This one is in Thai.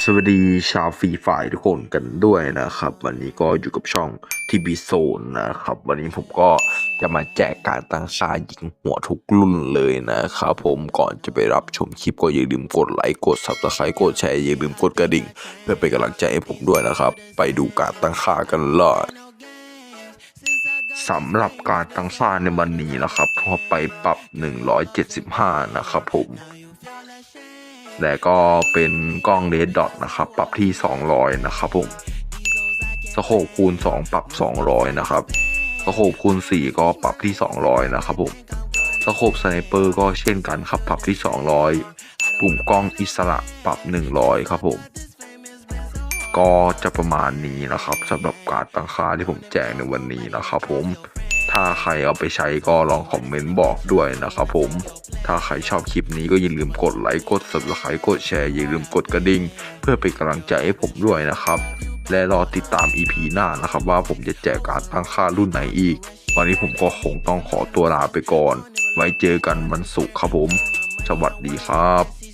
สวัสดีชาวฟรีไฟทุกคนกันด้วยนะครับ วันนี้ก็อยู่กับช่องทีบีโซนนะครับ วันนี้ผมก็จะมาแจกการตั้งค่ายิงหัวทุกรุ่นเลยนะครับผมก่อนจะไปรับชมคลิปก็อย่าลืมกดไลค์กด subscribe กดแชร์อย่าลืมกดกระดิ่ง เพื่อเป็นกำลังใจให้ผมด้วยนะครับ ไปดูการตั้งค่ากันเลยสำหรับการตั้งค่าในวันนี้นะครับพอไปปรับ 175 นะครับผม และก็เป็นกล้องเรดดอทนะครับ ปรับที่ 200 นะครับผมสโคปคูณ 2 ปรับ 200 นะครับสโคปคูณ 4 ก็ปรับที่ 200 นะครับผมสโคปสไนเปอร์ก็เช่นกันครับปรับที่ 200 ปุ่มกล้องอิสระปรับ 100 ครับผม ก็จะประมาณนี้นะครับสำหรับการตั้งค่าที่ผมแจ้งในวันนี้นะครับผม ถ้าใครเอาไปใช้ก็ลองคอมเมนต์บอกด้วยนะครับผม ถ้าใครชอบคลิปนี้ก็อย่าลืมกดไลค์กด subscribe กดแชร์อย่าลืมกดกระดิ่ง เพื่อเป็นกำลังใจให้ผมด้วยนะครับ และรอติดตาม EP หน้านะครับ ว่าผมจะแจกการตั้งค่ารุ่นไหนอีก วันนี้ผมก็คงต้องขอตัวลาไปก่อน ไว้เจอกันวันศุกร์ครับผม สวัสดีครับ